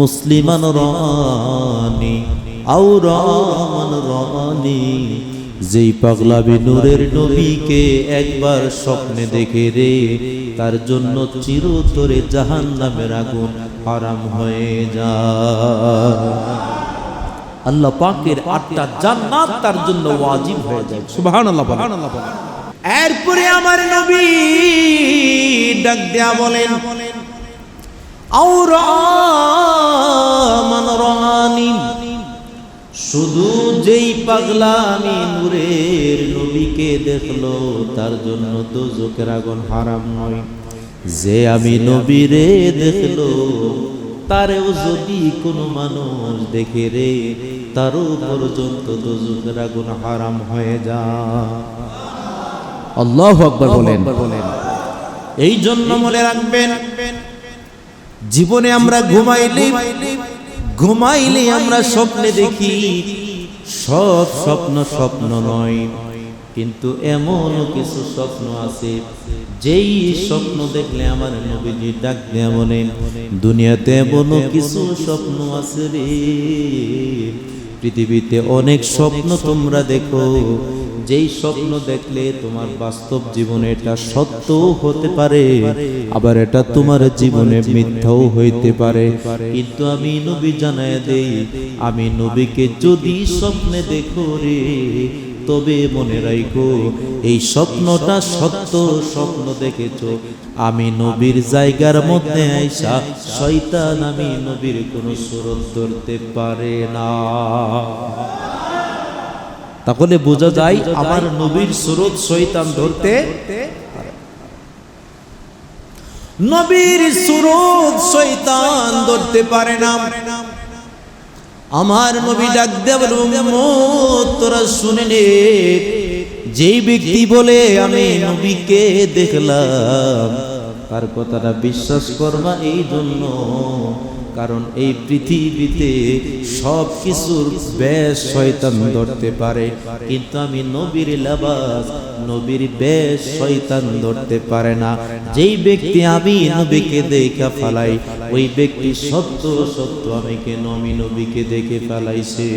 মুসলিমান রানি আউ রহমান রানি যেই পাগলাবি নূরের নবীকে একবার স্বপ্নে দেখে রে, তার জন্য চিরতরে জাহান নামের আগুন হারাম হয়ে যা আল্লাহ পাকের আটটা জান্নাত তার জন্য ওয়াজিব হয়ে যায়। সুবহানাল্লাহ সুবহানাল্লাহ এরপরে আমার নবী ডাক দেয়া বলেন শুধু যেই পাগলা আমি নূরের নবীকে দেখল, তার জন্য দোজকের আগুন হারাম নয়। যে আমি নবীরে দেখল, তারেও যদি কোনো মানুষ দেখে রে, তারও পর্যন্ত দোজকের আগুন হারাম হয়ে যায়। আল্লাহ আকবর বলেন। এই জন্য মনে রাখবেন জীবনে আমরা ঘুমাইলে ঘুমাইলে আমরা স্বপ্নে দেখি সব স্বপ্ন স্বপ্ন নয়। কিন্তু এমন কিছু স্বপ্ন আছে যেই স্বপ্ন দেখলে আমার নবীজি ডাক দেয়া বলে দুনিয়াতে এমন কিছু স্বপ্ন আছে রে। পৃথিবীতে অনেক স্বপ্ন তোমরা দেখো। যেই স্বপ্ন দেখলে তোমার বাস্তব জীবনে এটা সত্য হতে পারে, আবার এটা তোমার জীবনে মিথ্যাও হইতে পারে। কিন্তু আমি নবী জানায় দেই, আমি নবীকে যদি স্বপ্নে দেখো রে, তবে মনে রাখো এই স্বপ্নটা সত্য স্বপ্ন দেখেছ। আমি নবীর জায়গার মধ্যে আইসা শয়তান আমি নবীর কোনো সুরত ধরতে পারে না। তাহলে বোঝা যায় আমার নবীর সুরত শৈতান ধরতে নবীর সুরত শৈতান ধরতে পারে না। আমার নবী ডাক দেবল তোরা শুনে নে। যেই ব্যক্তি বলে আমি নবীকে দেখলাম। তার কথাটা বিশ্বাস করবা এই জন্য। কারণ এই পৃথিবীতে সব কিছুর বেশ শয়তান ধরতে পারে। কিন্তু আমি নবীর লাবাস, নবীর বেশ শয়তান ধরতে পারে না। যেই ব্যক্তি আমি নবীকে দেখা ফালাই, ওই ব্যক্তি সত্য সত্য আমি কেন আমি নবীকে দেখে ফেলাইছে।